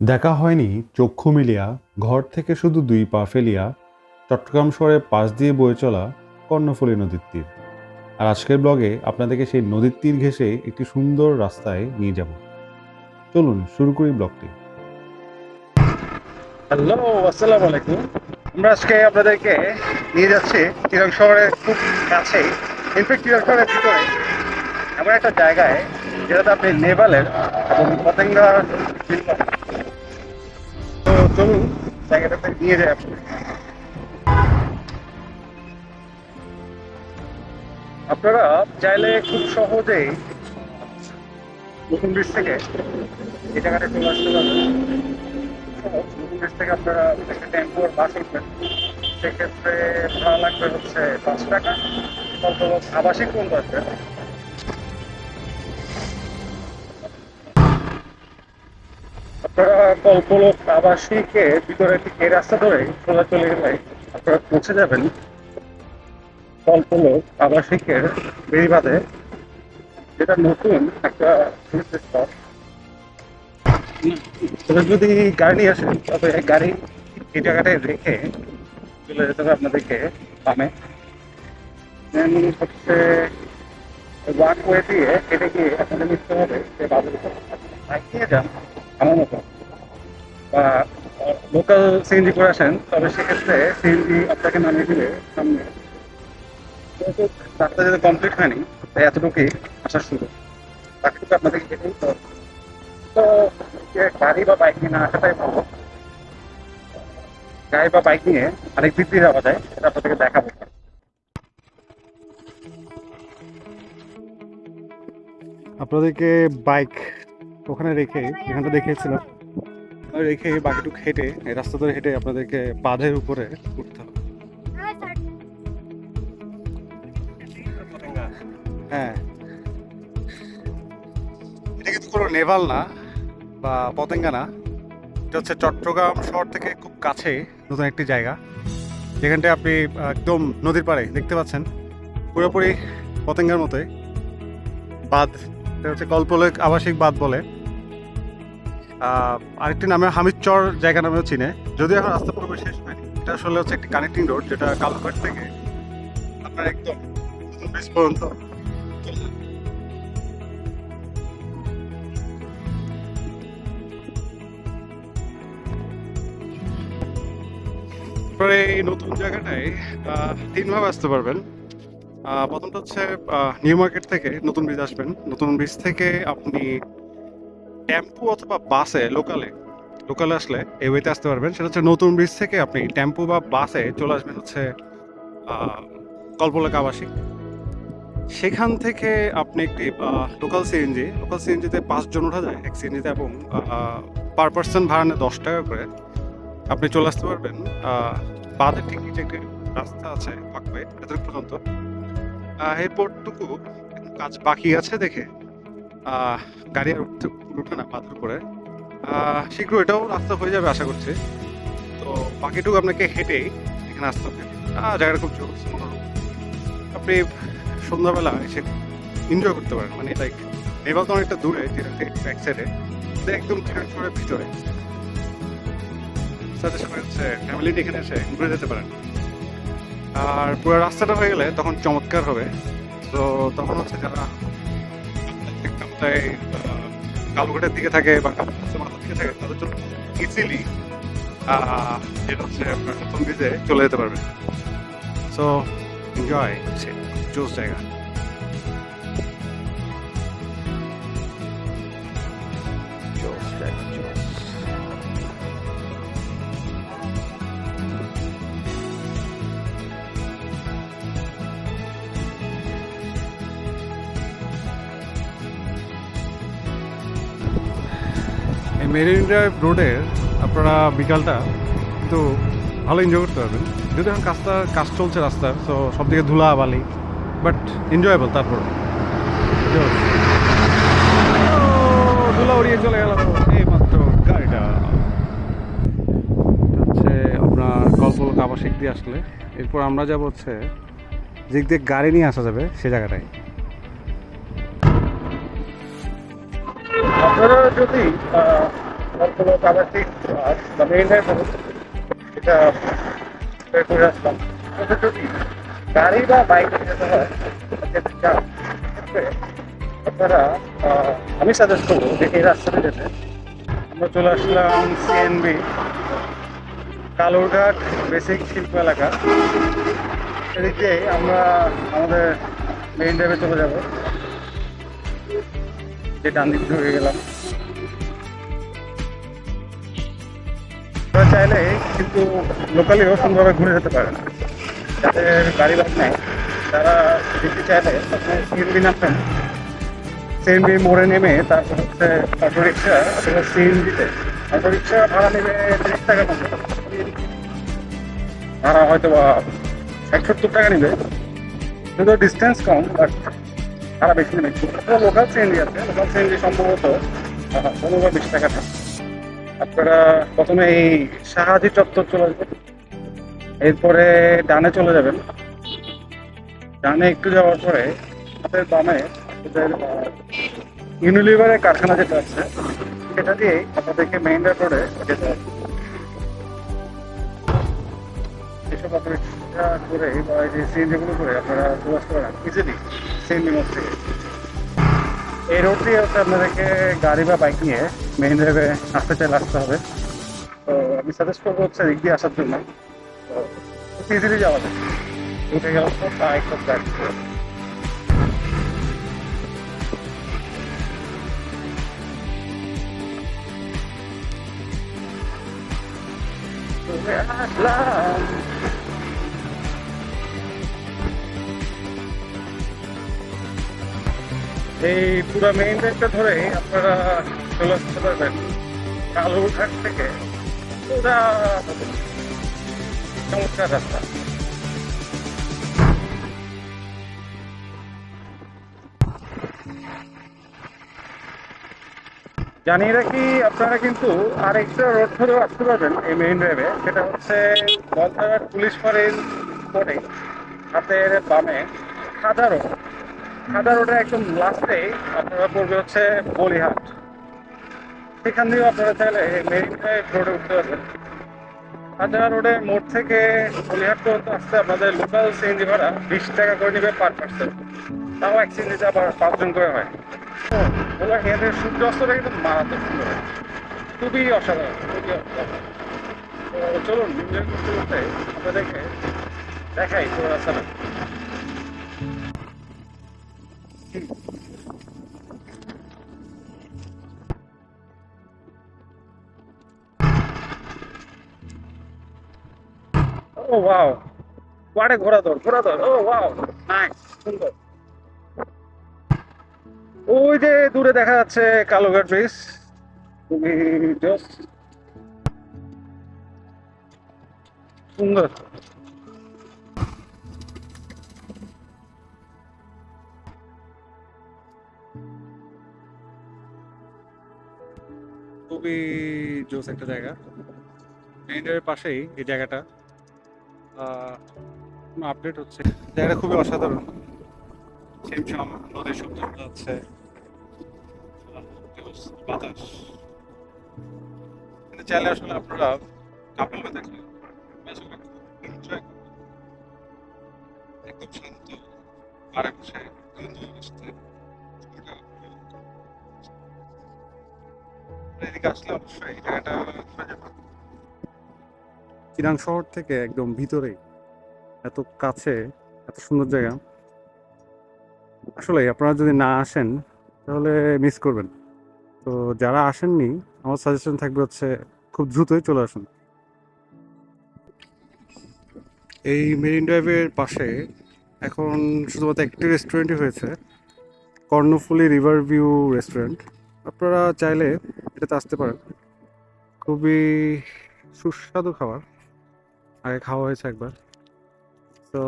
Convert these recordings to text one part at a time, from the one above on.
দেখা হয়নি চক্ষু মিলিয়া, ঘর থেকে শুধু দুই পা ফেলিয়া চট্টগ্রাম শহরে পাশ দিয়ে বয়ে চলা কর্ণফুলী নদীর তীর। আর আজকের ব্লগে আপনাদেরকে সেই নদীর তীর ঘেঁষে একটি সুন্দর রাস্তায় নিয়ে যাব। চলুন, শুরু করি ব্লগটি হ্যালো আসসালামু আলাইকুম। আমরা আজকে আপনাদেরকে নিয়ে যাচ্ছি শহরের খুব কাছেই। ইনফ্যাক্ট শহরের ভিতরে এমন একটা জায়গায় যেটাতে আপনি নেপালের এবং পাবেন। তো চলুন জায়গাটাতে নিয়ে আপনাদের আপনারা চাইলে খুব সহজেই নতুন ব্রিজ থেকে এই জায়গাটা চলে আসতে পারবেন নতুন থেকে আপনারা একটা টেম্পো আর বাস উঠবেন। সেক্ষেত্রে ভাড়া লাগবে হচ্ছে পাঁচ টাকা আবাসিক কোন আসবে ভিতরে এই রাস্তা ধরে আপনারা পৌঁছে যাবেন। কল্পলোক বেড়িবাঁধে, যেটা নতুন একটা তবে যদি গাড়ি নিয়ে আসেন, তবে গাড়ি এই জায়গাটায় রেখে চলে যেতে হবে আপনাদেরকে দেন হচ্ছে ওয়ান ওয়ে দিয়ে হেঁটে গিয়ে আপনাদের নিতে হবে যান। আমার মতো বা লোকাল সিএনজি করে আসেন, তবে সেক্ষেত্রে সিএনজি আপনাকে নামিয়ে দিলে সামনে। রাস্তা যেহেতু কমপ্লিট হয়নি তাই এতটুকুই আসার শুরু বাকিটুকু আপনাদেরকে হেঁটেই তো গাড়ি বা বাইক নিয়ে না আসাটাই ভালো। গাড়ি বা বাইক নিয়ে আরেক দিক দিয়ে যাওয়া যায়, সেটা আপনাদেরকে দেখাবো। আপনাদেরকে বাইক ওখানে রেখে যেখানটা দেখিয়েছিলাম। রেখে বাকিটুক হেঁটে রাস্তা ধরে হেঁটে আপনাদেরকে বাঁধের উপরে উঠতে হবে। হ্যাঁ। এটা কিন্তু কোনো নেভাল না বা পতেঙ্গা না। এটা হচ্ছে চট্টগ্রাম শহর থেকে খুব কাছে নতুন একটি জায়গা। যেখানটায় আপনি একদম নদীর পাড়ে দেখতে পাচ্ছেন। পুরোপুরি পতেঙ্গার মতোই। বাঁধ, এটা হচ্ছে কল্পলেক আবাসিক বাঁধ বলে। আরেকটি নামে হামিদচর জায়গা নামেও চিনে। যদিও এখন রাস্তা পুরোপুরি শেষ হয়নি। এটা আসলে হচ্ছে একটি কানেক্টিং রোড যেটা কালঘাট থেকে আপনার একদম পর্যন্ত। এই নতুন জায়গাটায় তিনভাবে আসতে পারবেন। প্রথমটা হচ্ছে নিউ মার্কেট থেকে নতুন ব্রিজ আসবেন। নতুন ব্রিজ থেকে আপনি টেম্পু অথবা বাসে লোকালে লোকালে আসলে এই ওয়েতে আসতে পারবেন। সেটা হচ্ছে নতুন ব্রিজ থেকে আপনি টেম্পু বা বাসে চলে আসবেন হচ্ছে আহ, কল্পলেক আবাসিক সেখান থেকে আপনি একটি লোকাল সিএনজি লোকাল সিএনজিতে পাঁচজন ওঠা যায় এক সিএনজিতে এবং পার পার্সন ভাড়া নেয় দশ টাকা করে আপনি চলে আসতে পারবেন। বাঁধের ঠিক নিচে একটি রাস্তা আছে পাকবে এতটুকু পর্যন্ত। এরপরটুকু কাজ বাকি আছে দেখে গাড়ি আর উঠতে উঠে না উপরে আহ, শীঘ্র এটাও রাস্তা হয়ে যাবে আশা করছি। তো বাকিটুকু আপনাকে হেঁটে এখানে আসতে হবে। জায়গাটা খুব জোর আপনি সন্ধ্যাবেলা এসে এনজয় করতে পারেন। মানে লাইক নেপাল তো অনেকটা দূরে ব্যাক সাইডে একদম শহরের ভিতরে। করে হচ্ছে ফ্যামিলি এখানে এসে ঘুরে যেতে পারেন। আর পুরো রাস্তাটা হয়ে গেলে তখন চমৎকার হবে। তো তখন হচ্ছে যারা কাপ্তায় কালুঘাটের দিকে থাকে বা কালুঘাটের দিকে থাকে, তাদের জন্য ইজিলি যেটা হচ্ছে আপনার নতুন ব্রিজে চলে যেতে পারবে। সো এনজয় জোস জায়গা। মেরিন ড্রাইভ রোডের আপনারা বিকালটা কিন্তু ভালো এনজয় করতে পারবেন। যদি এখন কাজটা, কাজ চলছে রাস্তার তো সব দিকে ধুলা, বালি বাট এনজয়েবল তারপর ধুলা উড়িয়ে চলে গেল। এই মাত্র গাড়িটা হচ্ছে আপনার কল্পলোক আবাসিক দিয়ে আসলে। এরপর আমরা যাব হচ্ছে যেদিক দিয়ে গাড়ি নিয়ে আসা যাবে, সে জায়গাটায়। আপনারা যদি আহ, সবগুলো কালারটি বা মেইন এটা করে আসলাম যদি গাড়ি বা বাইক যেতে হয় আপনারা আমি সাজেস্ট করব যে এই রাস্তাতে যেতে আমরা চলে আসলাম সিএনবি কালুরঘাট বেসিক শিল্প এলাকা এদিকে আমরা আমাদের মেইন ড্রাইভে চলে যাব। যে ডান দিক ঢুকে গেলাম। আপনারা চাইলে কিন্তু লোকালিও সুন্দরভাবে ঘুরে যেতে পারেন। যাদের গাড়ি বাস নেই তারা দেখতে চাইলে আপনি সিএনবি নামবেন। সিএনবি মোড়ে নেমে তারপর হচ্ছে অটো রিক্সা অথবা সিএনজিতে অটো রিক্সা ভাড়া নেবে তিরিশ টাকা মতো ভাড়া হয়তো বা সত্তর টাকা নেবে, কিন্তু ডিস্টেন্স কম বাট ভাড়া বেশি নেবে। লোকাল সিএনজি আছে লোকাল সিএনজি সম্ভবত পনেরো বিশ টাকা থাকে আপনারা প্রথমে এই শাহাজি চত্বর চলে যাবেন। এরপরে ডানে চলে যাবেন। ডানে একটু যাওয়ার পরে আমাদের বামে ইউনিলিভারের কারখানা যেটা আছে, সেটা দিয়েই আপনাদেরকে মেইন রোডে যেতে হবে। এসব অপারেশনটা করে, বা এই যে সিএনজিগুলো করে আপনারা চলে করেন ইজিলি সিএনজি মোড থেকে এই রোড দিয়ে হচ্ছে আপনাদেরকে গাড়ি বা বাইক নিয়ে মেইন রোডে আসতে চাইলে আসতে হবে। তো আমি সাজেস্ট করব হচ্ছে দিক দিয়ে আসার জন্য। তো ইজিলি যাওয়া যায়। উঠে গেলাম তো বাইক বা ব্যাক আসলাম। এই পুরো মেইন রোডটা ধরে আপনারা চলে আসতে পারবেন কালুরঘাট থেকে পুরা চমৎকার রাস্তা। জানিয়ে রাখি, আপনারা কিন্তু আর একটা রোড ধরেও আসতে পারবেন এই মেইন ড্রাইভে সেটা হচ্ছে বলতাঘাট পুলিশ ফাঁড়ির পরে, হাতের বামে খাদা রোড খাদা রোডের একদম লাস্টে আপনারা পড়বে হচ্ছে বলিহাট। সেখান দিয়েও আপনারা চাইলে মেইন ড্রাইভ রোডে উঠতে পারবেন। খাদা রোডে মোড় থেকে বলিহাট পর্যন্ত আসতে আপনাদের লোকাল সিএনজি ভাড়া বিশ টাকা করে নেবে পার পার্সেন্ট তাও এক সিএনজিতে আবার পাঁচজন করে হয়। ওগুলো হেঁটে সূর্যাস্তটা কিন্তু মারাত্মক সুন্দর। খুবই অসাধারণ খুবই অসাধারণ। তো চলুন এনজয় করতে করতে আপনাদেরকে দেখাই পুরো রাস্তাটা। ও ওয়াও ওয়াটে ঘোড়াদৌড় ঘোড়াদৌড় ও ওয়াও নাইস সুন্দর ওই যে দূরে দেখা যাচ্ছে কালোঘাট ব্রিজ খুবই সুন্দর। খুবই জোস একটা জায়গা। মেইনের পাশেই এই জায়গাটা। আপডেট হচ্ছে। জায়গাটা খুবই অসাধারণ। ছিমছাম নদীর শব্দ যাচ্ছে বাতাস। এখানে চাইলে আসলে আপনারা কাপল হয়ে থাকলে একদম শান্ত। চিরাং শহর থেকে একদম ভিতরেই, এত কাছে, এত সুন্দর জায়গা। আসলে আপনারা যদি না আসেন, তাহলে মিস করবেন। তো যারা আসেননি, আমার সাজেশন থাকবে হচ্ছে খুব দ্রুতই চলে আসুন। এই মেরিন ড্রাইভের পাশে এখন শুধুমাত্র একটি রেস্টুরেন্টই হয়েছে, কর্ণফুলি রিভার ভিউ রেস্টুরেন্ট আপনারা চাইলে এটাতে আসতে পারেন। খুবই সুস্বাদু খাবার। আগে খাওয়া হয়েছে একবার। তো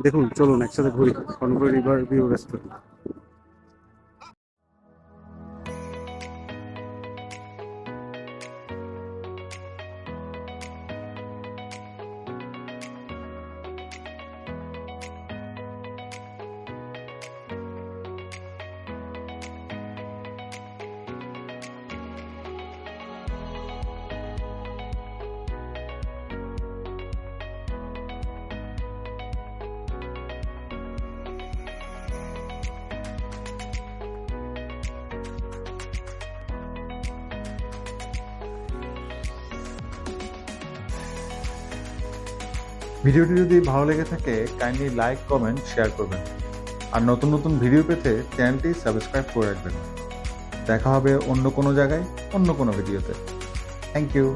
দেখুন, চলুন একসাথে ঘুরি। কর্ণফুলি রিভার ভিউ রেস্টুরেন্ট ভিডিওটি যদি ভালো লেগে থাকে কাইন্ডলি লাইক কমেন্ট শেয়ার করবেন। আর নতুন নতুন ভিডিও পেতে চ্যানেলটি সাবস্ক্রাইব করে রাখবেন। দেখা হবে অন্য কোনো জায়গায়, অন্য কোনো ভিডিওতে। Thank you